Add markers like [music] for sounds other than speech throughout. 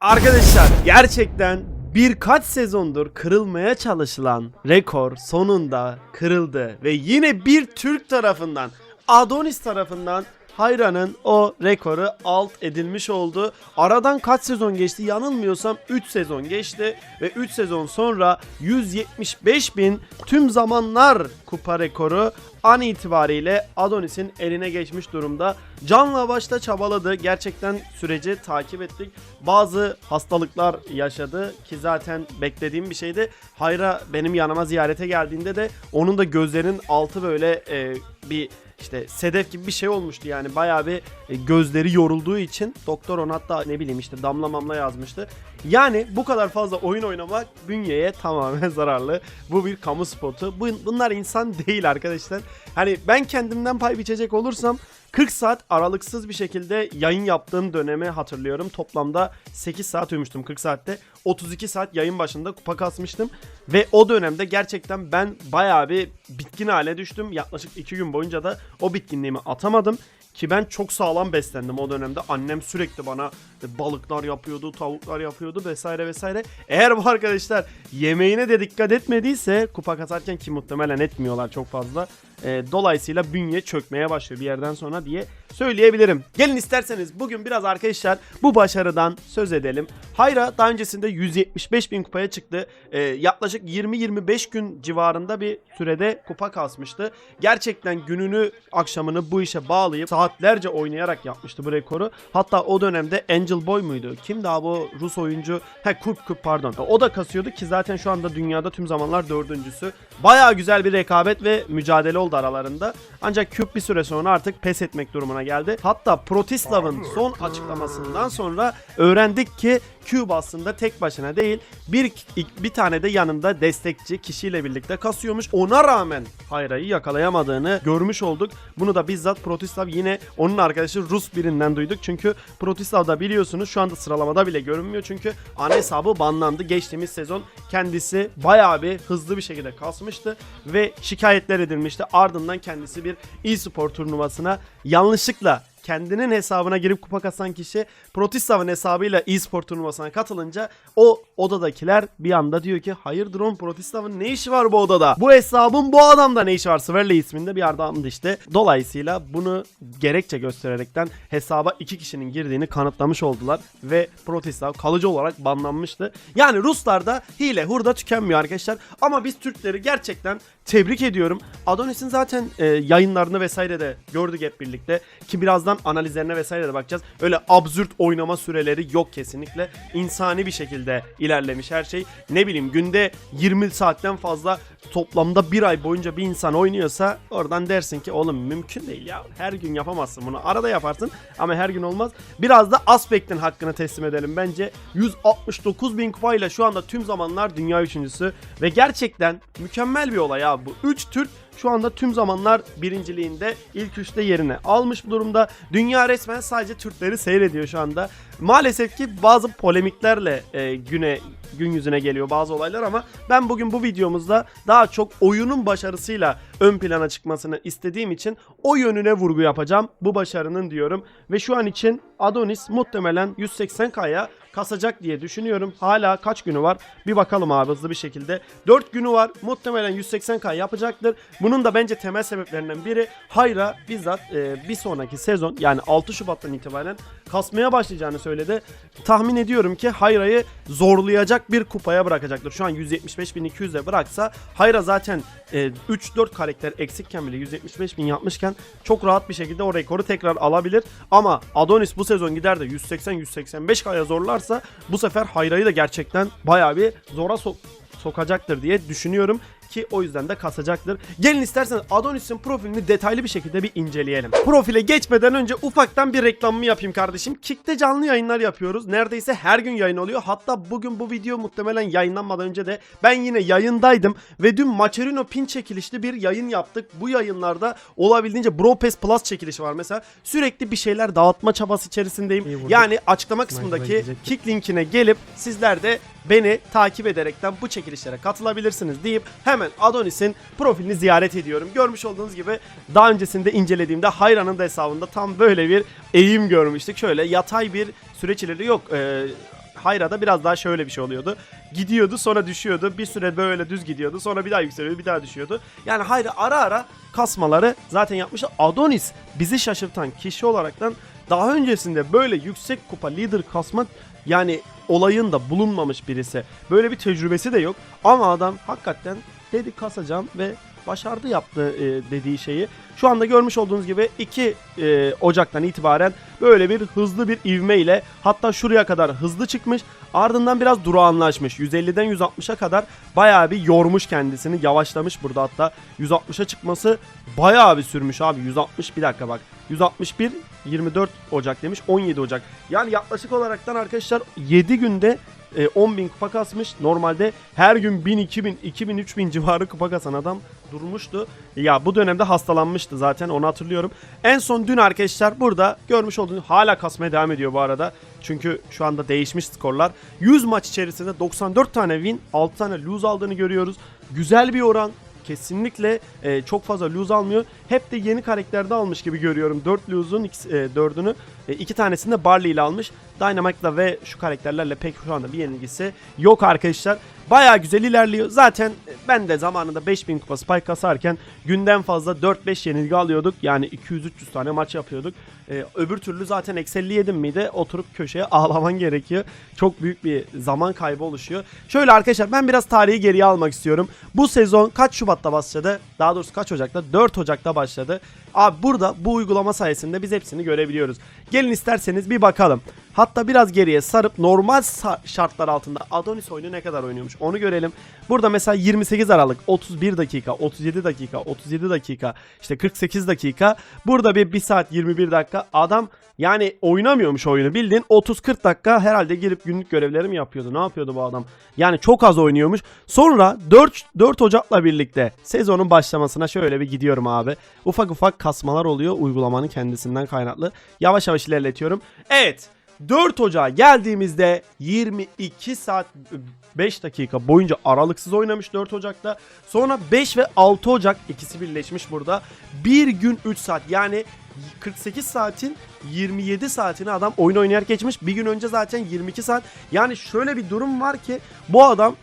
Arkadaşlar gerçekten birkaç sezondur kırılmaya çalışılan rekor sonunda kırıldı. Ve yine bir Türk tarafından Adonis tarafından Hayra'nın o rekoru alt edilmiş oldu. Aradan kaç sezon geçti? Yanılmıyorsam 3 sezon geçti ve 3 sezon sonra 175 bin tüm zamanlar kupa rekoru an itibariyle Adonis'in eline geçmiş durumda. Canla başta çabaladı. Gerçekten süreci takip ettik. Bazı hastalıklar yaşadı ki zaten beklediğim bir şeydi. Hayra benim yanıma ziyarete geldiğinde de onun da gözlerinin altı böyle e, bir işte sedef gibi bir şey olmuştu yani bayağı bir e, gözleri yorulduğu için doktor ona hatta ne bileyim işte damla mamla yazmıştı. Yani bu kadar fazla oyun oynamak bünyeye tamamen [laughs] zararlı. Bu bir kamu spotu. Bu, bunlar insan değil arkadaşlar. Hani ben kendimden pay biçecek olursam 40 saat aralıksız bir şekilde yayın yaptığım dönemi hatırlıyorum. Toplamda 8 saat uyumuştum 40 saatte. 32 saat yayın başında kupa kasmıştım. Ve o dönemde gerçekten ben bayağı bir bitkin hale düştüm. Yaklaşık 2 gün boyunca da o bitkinliğimi atamadım. Ki ben çok sağlam beslendim o dönemde. Annem sürekli bana balıklar yapıyordu, tavuklar yapıyordu vesaire vesaire. Eğer bu arkadaşlar yemeğine de dikkat etmediyse kupa kasarken ki muhtemelen etmiyorlar çok fazla. E, dolayısıyla bünye çökmeye başlıyor bir yerden sonra diye söyleyebilirim. Gelin isterseniz bugün biraz arkadaşlar bu başarıdan söz edelim. Hayra daha öncesinde 175 bin kupaya çıktı. E, yaklaşık 20-25 gün civarında bir sürede kupa kasmıştı. Gerçekten gününü akşamını bu işe bağlayıp saatlerce oynayarak yapmıştı bu rekoru. Hatta o dönemde Angel Boy muydu? Kim daha bu Rus oyuncu? He Kup Kup pardon. O da kasıyordu ki zaten şu anda dünyada tüm zamanlar dördüncüsü. Baya güzel bir rekabet ve mücadele oldu aralarında. Ancak Küp bir süre sonra artık pes etmek durumuna geldi. Hatta Protislav'ın son açıklamasından sonra öğrendik ki Cube aslında tek başına değil bir bir tane de yanında destekçi kişiyle birlikte kasıyormuş. Ona rağmen Hayra'yı yakalayamadığını görmüş olduk. Bunu da bizzat Protislav yine onun arkadaşı Rus birinden duyduk. Çünkü Protislav da biliyorsunuz şu anda sıralamada bile görünmüyor. Çünkü ana hesabı banlandı. Geçtiğimiz sezon kendisi bayağı bir hızlı bir şekilde kasmıştı ve şikayetler edilmişti. Ardından kendisi bir e-spor turnuvasına yanlışlıkla kendinin hesabına girip kupa kasan kişi Protislav'ın hesabıyla e-spor turnuvasına katılınca o odadakiler bir anda diyor ki hayırdır oğlum Protislav'ın ne işi var bu odada? Bu hesabın bu adamda ne işi var? Sverley isminde bir adamdı işte. Dolayısıyla bunu gerekçe göstererekten hesaba iki kişinin girdiğini kanıtlamış oldular ve Protislav kalıcı olarak banlanmıştı. Yani Ruslarda hile hurda tükenmiyor arkadaşlar ama biz Türkleri gerçekten tebrik ediyorum. Adonis'in zaten e, yayınlarını vesaire de gördük hep birlikte ki birazdan analizlerine vesaire de bakacağız. Öyle absürt oynama süreleri yok kesinlikle. İnsani bir şekilde ilerlemiş her şey. Ne bileyim günde 20 saatten fazla toplamda bir ay boyunca bir insan oynuyorsa oradan dersin ki oğlum mümkün değil ya. Her gün yapamazsın bunu. Arada yaparsın ama her gün olmaz. Biraz da Aspekt'in hakkını teslim edelim bence. 169 bin kupayla şu anda tüm zamanlar dünya üçüncüsü ve gerçekten mükemmel bir olay ya bu. 3 Türk şu anda tüm zamanlar birinciliğinde ilk üçte yerini almış durumda. Dünya resmen sadece Türkleri seyrediyor şu anda. Maalesef ki bazı polemiklerle e, güne gün yüzüne geliyor bazı olaylar ama ben bugün bu videomuzda daha çok oyunun başarısıyla ön plana çıkmasını istediğim için o yönüne vurgu yapacağım. Bu başarının diyorum ve şu an için Adonis muhtemelen 180K'ya kasacak diye düşünüyorum. Hala kaç günü var? Bir bakalım abi hızlı bir şekilde. 4 günü var. Muhtemelen 180K yapacaktır. Bunun da bence temel sebeplerinden biri Hayra bizzat e, bir sonraki sezon yani 6 Şubat'tan itibaren kasmaya başlayacağını söyledi. Tahmin ediyorum ki Hayra'yı zorlayacak bir kupaya bırakacaktır. Şu an 175.200'e bıraksa Hayra zaten e, 3-4 karakter eksikken bile 175.000 yapmışken çok rahat bir şekilde o rekoru tekrar alabilir. Ama Adonis bu sezon gider de 180-185K'ya zorlarsa bu sefer Hayra'yı da gerçekten bayağı bir zora sok sokacaktır diye düşünüyorum ki o yüzden de kasacaktır. Gelin isterseniz Adonis'in profilini detaylı bir şekilde bir inceleyelim. Profile geçmeden önce ufaktan bir reklamımı yapayım kardeşim. Kick'te canlı yayınlar yapıyoruz. Neredeyse her gün yayın oluyor. Hatta bugün bu video muhtemelen yayınlanmadan önce de ben yine yayındaydım ve dün Macherino pin çekilişli bir yayın yaptık. Bu yayınlarda olabildiğince Bro Pass Plus çekilişi var mesela. Sürekli bir şeyler dağıtma çabası içerisindeyim. Yani açıklama kısmındaki kick linkine gelip sizler de beni takip ederekten bu çekilişlere katılabilirsiniz deyip hemen Adonis'in profilini ziyaret ediyorum. Görmüş olduğunuz gibi daha öncesinde incelediğimde Hayran'ın da hesabında tam böyle bir eğim görmüştük. Şöyle yatay bir süreç ileri yok. Ee, Hayra'da biraz daha şöyle bir şey oluyordu. Gidiyordu sonra düşüyordu. Bir süre böyle düz gidiyordu. Sonra bir daha yükseliyordu bir daha düşüyordu. Yani Hayra ara ara kasmaları zaten yapmıştı. Adonis bizi şaşırtan kişi olaraktan daha öncesinde böyle yüksek kupa leader kasmak yani olayında bulunmamış birisi. Böyle bir tecrübesi de yok. Ama adam hakikaten dedi kasacağım ve başardı yaptığı e, dediği şeyi. Şu anda görmüş olduğunuz gibi 2 e, Ocak'tan itibaren böyle bir hızlı bir ivmeyle hatta şuraya kadar hızlı çıkmış. Ardından biraz durağanlaşmış. 150'den 160'a kadar bayağı bir yormuş kendisini. Yavaşlamış burada hatta. 160'a çıkması bayağı bir sürmüş abi. 160 bir dakika bak. 161 24 Ocak demiş 17 Ocak. Yani yaklaşık olaraktan arkadaşlar 7 günde e, 10.000 kupa kasmış. Normalde her gün 1000, 2000, 2000, 3000 civarı kupa kasan adam durmuştu. Ya bu dönemde hastalanmıştı zaten onu hatırlıyorum. En son dün arkadaşlar burada görmüş olduğunuz hala kasmaya devam ediyor bu arada. Çünkü şu anda değişmiş skorlar. 100 maç içerisinde 94 tane win, 6 tane lose aldığını görüyoruz. Güzel bir oran kesinlikle e, çok fazla lose almıyor. Hep de yeni karakterde almış gibi görüyorum. 4 lose'un 4'ünü 2 tanesini de Barley ile almış. Dynamite'la ve şu karakterlerle pek şu anda bir yenilgisi yok arkadaşlar. Baya güzel ilerliyor. Zaten ben de zamanında 5000 kupa spike kasarken günden fazla 4-5 yenilgi alıyorduk. Yani 200-300 tane maç yapıyorduk. Ee, öbür türlü zaten eksi yedim miydi oturup köşeye [laughs] ağlaman gerekiyor. Çok büyük bir zaman kaybı oluşuyor. Şöyle arkadaşlar ben biraz tarihi geriye almak istiyorum. Bu sezon kaç Şubat'ta başladı? Daha doğrusu kaç Ocak'ta? 4 Ocak'ta başladı. Abi burada bu uygulama sayesinde biz hepsini görebiliyoruz. Gelin isterseniz bir bakalım. Hatta biraz geriye sarıp normal şartlar altında Adonis oyunu ne kadar oynuyormuş onu görelim. Burada mesela 28 Aralık 31 dakika 37 dakika 37 dakika işte 48 dakika burada bir 1 saat 21 dakika adam yani oynamıyormuş oyunu bildiğin 30-40 dakika herhalde girip günlük görevleri mi yapıyordu. Ne yapıyordu bu adam? Yani çok az oynuyormuş. Sonra 4, 4 Ocak'la birlikte sezonun başlamasına şöyle bir gidiyorum abi. Ufak ufak kasmalar oluyor uygulamanın kendisinden kaynaklı. Yavaş yavaş ilerletiyorum. Evet 4 Ocağa geldiğimizde 22 saat 5 dakika boyunca aralıksız oynamış 4 Ocak'ta. Sonra 5 ve 6 Ocak ikisi birleşmiş burada. Bir gün 3 saat yani 48 saatin 27 saatini adam oyun oynayarak geçmiş. Bir gün önce zaten 22 saat. Yani şöyle bir durum var ki bu adam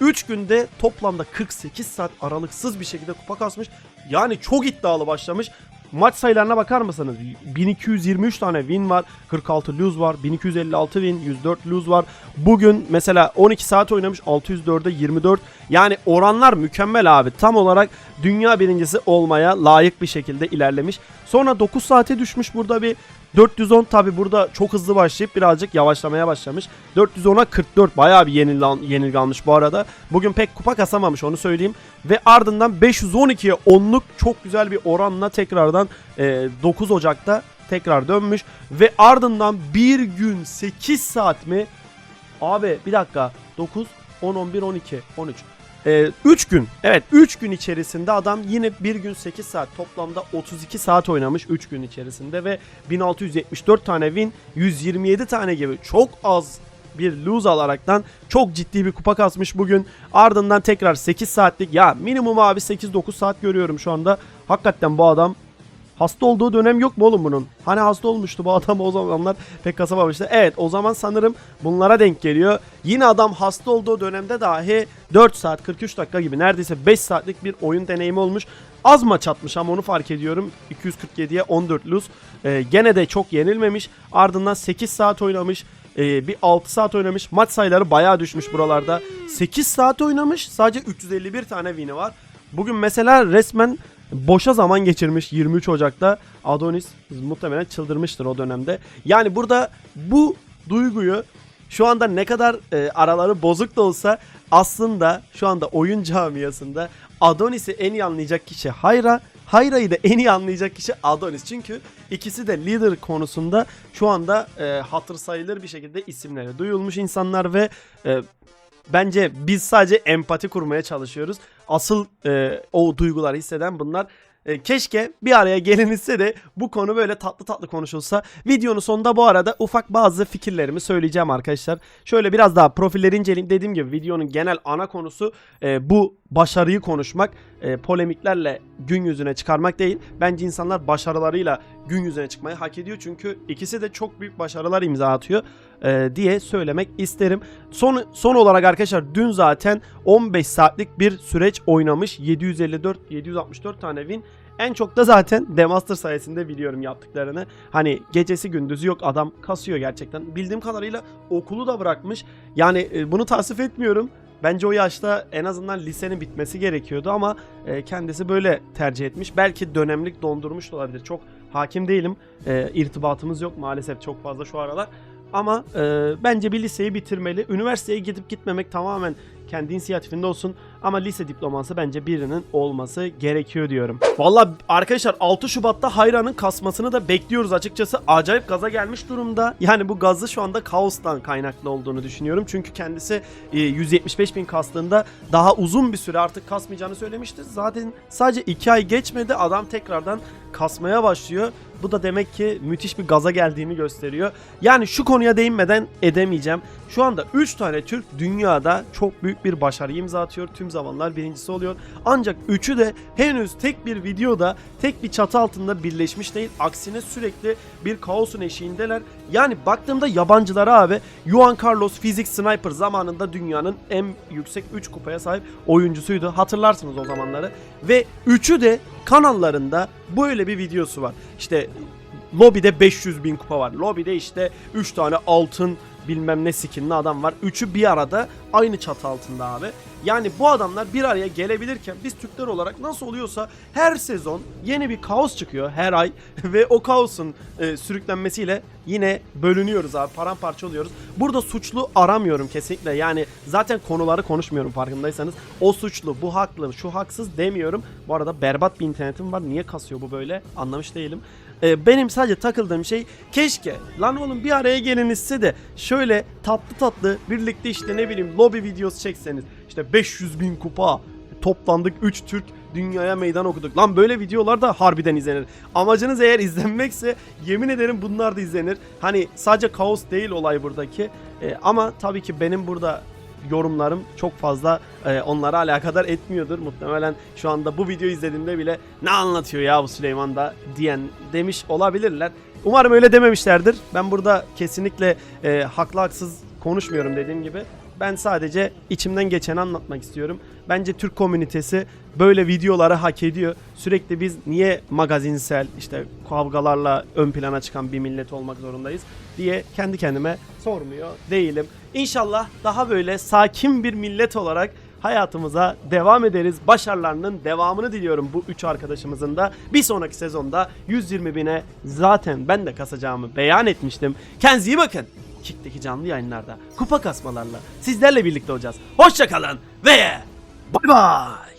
3 günde toplamda 48 saat aralıksız bir şekilde kupa kasmış. Yani çok iddialı başlamış. Maç sayılarına bakar mısınız? 1223 tane win var, 46 lose var, 1256 win, 104 lose var. Bugün mesela 12 saat oynamış, 604'e 24. Yani oranlar mükemmel abi. Tam olarak dünya birincisi olmaya layık bir şekilde ilerlemiş. Sonra 9 saate düşmüş burada bir 410 tabi burada çok hızlı başlayıp birazcık yavaşlamaya başlamış. 410'a 44 bayağı bir yenilgi almış bu arada. Bugün pek kupa kasamamış onu söyleyeyim. Ve ardından 512'ye 10'luk çok güzel bir oranla tekrardan e, 9 Ocak'ta tekrar dönmüş. Ve ardından bir gün 8 saat mi? Abi bir dakika 9, 10, 11, 12, 13. 3 gün evet 3 gün içerisinde adam yine bir gün 8 saat toplamda 32 saat oynamış 3 gün içerisinde ve 1674 tane win 127 tane gibi çok az bir lose alaraktan çok ciddi bir kupa kasmış bugün. Ardından tekrar 8 saatlik ya minimum abi 8-9 saat görüyorum şu anda. Hakikaten bu adam Hasta olduğu dönem yok mu oğlum bunun? Hani hasta olmuştu bu adam o zamanlar pek kasamamıştı. Evet o zaman sanırım bunlara denk geliyor. Yine adam hasta olduğu dönemde dahi 4 saat 43 dakika gibi neredeyse 5 saatlik bir oyun deneyimi olmuş. Az maç atmış ama onu fark ediyorum. 247'ye 14 lose. Ee, gene de çok yenilmemiş. Ardından 8 saat oynamış. Ee, bir 6 saat oynamış. Maç sayıları bayağı düşmüş buralarda. 8 saat oynamış. Sadece 351 tane win'i var. Bugün mesela resmen boşa zaman geçirmiş 23 Ocak'ta Adonis muhtemelen çıldırmıştır o dönemde. Yani burada bu duyguyu şu anda ne kadar e, araları bozuk da olsa aslında şu anda oyun camiasında Adonis'i en iyi anlayacak kişi Hayra, Hayra'yı da en iyi anlayacak kişi Adonis. Çünkü ikisi de leader konusunda şu anda e, hatır sayılır bir şekilde isimleri duyulmuş insanlar ve e, bence biz sadece empati kurmaya çalışıyoruz. Asıl e, o duyguları hisseden bunlar. E, keşke bir araya gelinilse de bu konu böyle tatlı tatlı konuşulsa. Videonun sonunda bu arada ufak bazı fikirlerimi söyleyeceğim arkadaşlar. Şöyle biraz daha profilleri inceleyeyim. Dediğim gibi videonun genel ana konusu e, bu başarıyı konuşmak. E, polemiklerle gün yüzüne çıkarmak değil. Bence insanlar başarılarıyla gün yüzüne çıkmayı hak ediyor. Çünkü ikisi de çok büyük başarılar imza atıyor. E, diye söylemek isterim. Son son olarak arkadaşlar dün zaten 15 saatlik bir süreç oynamış. 754 764 tane win. En çok da zaten Demaster sayesinde biliyorum yaptıklarını. Hani gecesi gündüzü yok adam kasıyor gerçekten. Bildiğim kadarıyla okulu da bırakmış. Yani e, bunu tasvip etmiyorum. Bence o yaşta en azından lisenin bitmesi gerekiyordu ama e, kendisi böyle tercih etmiş. Belki dönemlik dondurmuş da olabilir. Çok hakim değilim. E, irtibatımız yok maalesef çok fazla şu aralar. Ama e, bence bir liseyi bitirmeli. Üniversiteye gidip gitmemek tamamen kendi inisiyatifinde olsun. Ama lise diploması bence birinin olması gerekiyor diyorum. Valla arkadaşlar 6 Şubat'ta Hayra'nın kasmasını da bekliyoruz açıkçası. Acayip gaza gelmiş durumda. Yani bu gazı şu anda kaostan kaynaklı olduğunu düşünüyorum. Çünkü kendisi e, 175 bin kastığında daha uzun bir süre artık kasmayacağını söylemişti. Zaten sadece 2 ay geçmedi adam tekrardan kasmaya başlıyor. Bu da demek ki müthiş bir gaza geldiğini gösteriyor. Yani şu konuya değinmeden edemeyeceğim. Şu anda 3 tane Türk dünyada çok büyük bir başarı imza atıyor. Tüm zamanlar birincisi oluyor. Ancak üçü de henüz tek bir videoda, tek bir çatı altında birleşmiş değil. Aksine sürekli bir kaosun eşiğindeler. Yani baktığımda yabancılara abi Juan Carlos Physics Sniper zamanında dünyanın en yüksek 3 kupaya sahip oyuncusuydu. Hatırlarsınız o zamanları. Ve üçü de kanallarında böyle bir videosu var. İşte lobide 500 bin kupa var. Lobide işte 3 tane altın bilmem ne skinli adam var. Üçü bir arada aynı çatı altında abi. Yani bu adamlar bir araya gelebilirken biz Türkler olarak nasıl oluyorsa her sezon yeni bir kaos çıkıyor her ay [laughs] ve o kaosun e, sürüklenmesiyle yine bölünüyoruz abi paramparça oluyoruz. Burada suçlu aramıyorum kesinlikle yani zaten konuları konuşmuyorum farkındaysanız. O suçlu bu haklı şu haksız demiyorum. Bu arada berbat bir internetim var niye kasıyor bu böyle anlamış değilim. Ee, benim sadece takıldığım şey keşke lan oğlum bir araya gelinizse de şöyle tatlı tatlı birlikte işte ne bileyim lobby videosu çekseniz işte 500 bin kupa toplandık 3 Türk dünyaya meydan okuduk. Lan böyle videolar da harbiden izlenir. Amacınız eğer izlenmekse yemin ederim bunlar da izlenir. Hani sadece kaos değil olay buradaki. Ee, ama tabii ki benim burada yorumlarım çok fazla e, onlara alakadar etmiyordur. Muhtemelen şu anda bu videoyu izlediğimde bile ne anlatıyor ya bu Süleyman da diyen demiş olabilirler. Umarım öyle dememişlerdir. Ben burada kesinlikle e, haklı haksız konuşmuyorum dediğim gibi. Ben sadece içimden geçeni anlatmak istiyorum. Bence Türk komünitesi böyle videoları hak ediyor. Sürekli biz niye magazinsel işte kavgalarla ön plana çıkan bir millet olmak zorundayız diye kendi kendime sormuyor değilim. İnşallah daha böyle sakin bir millet olarak hayatımıza devam ederiz. Başarılarının devamını diliyorum bu üç arkadaşımızın da. Bir sonraki sezonda 120 bine zaten ben de kasacağımı beyan etmiştim. Kendinize iyi bakın. Kick'teki canlı yayınlarda kupa kasmalarla sizlerle birlikte olacağız. Hoşçakalın ve bay bay.